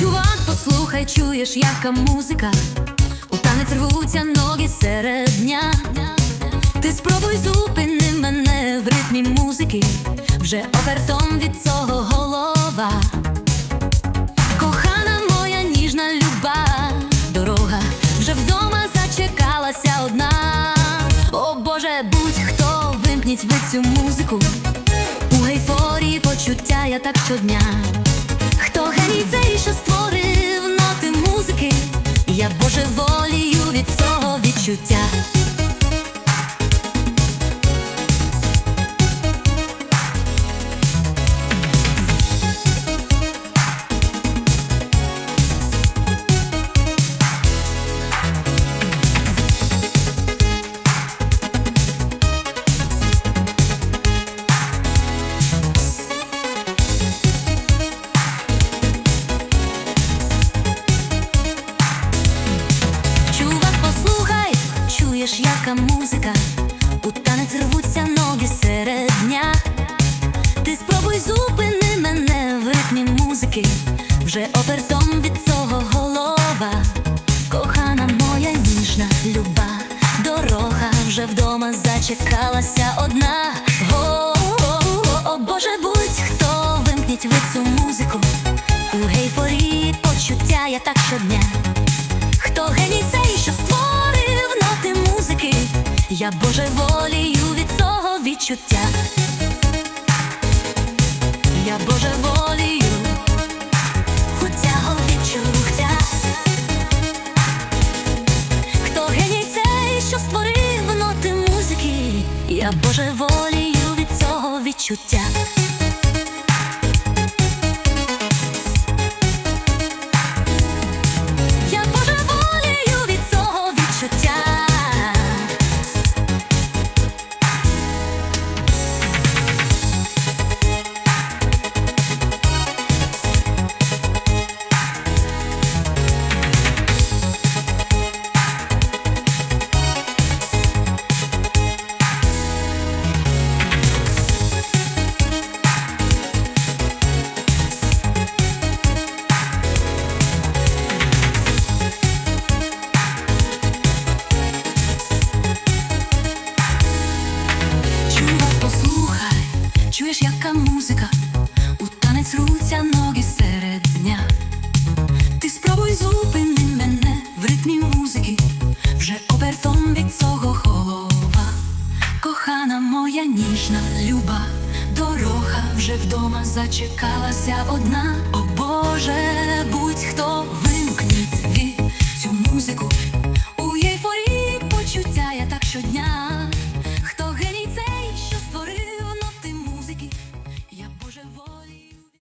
Чувак, послухай, чуєш, яка музика, у танець рвуться ноги серед дня. Ти спробуй зупини мене в ритмі музики, вже обертом від цього голова. Вимкніть цю музику. У гейфорії почуття я так щодня. Хто геній цей, що чуєш, яка музика, у танець рвуться ноги серед дня. Ти спробуй зупини мене в ритмі музики, вже обертом від цього голова. Кохана моя ніжна люба, дорога вже вдома зачекалася одна. О, о, о, о Боже, будь-хто вимкніть ви цю музику. У гейфорії почуття я так щодня. Я божеволію від цього відчуття. Я божеволію цього відчуття. Хто геній цей, що створив ноти музики? Я божеволію від цього відчуття. музика, у танець руця ноги серед дня. Ти спробуй зупини мене в ритмі музики, вже обертом від цього голова. Кохана моя ніжна люба, дорога вже вдома зачекалася одна. О Боже, будь-хто вимкніть цю музику. У єйфорії почуття я так щодня. Хто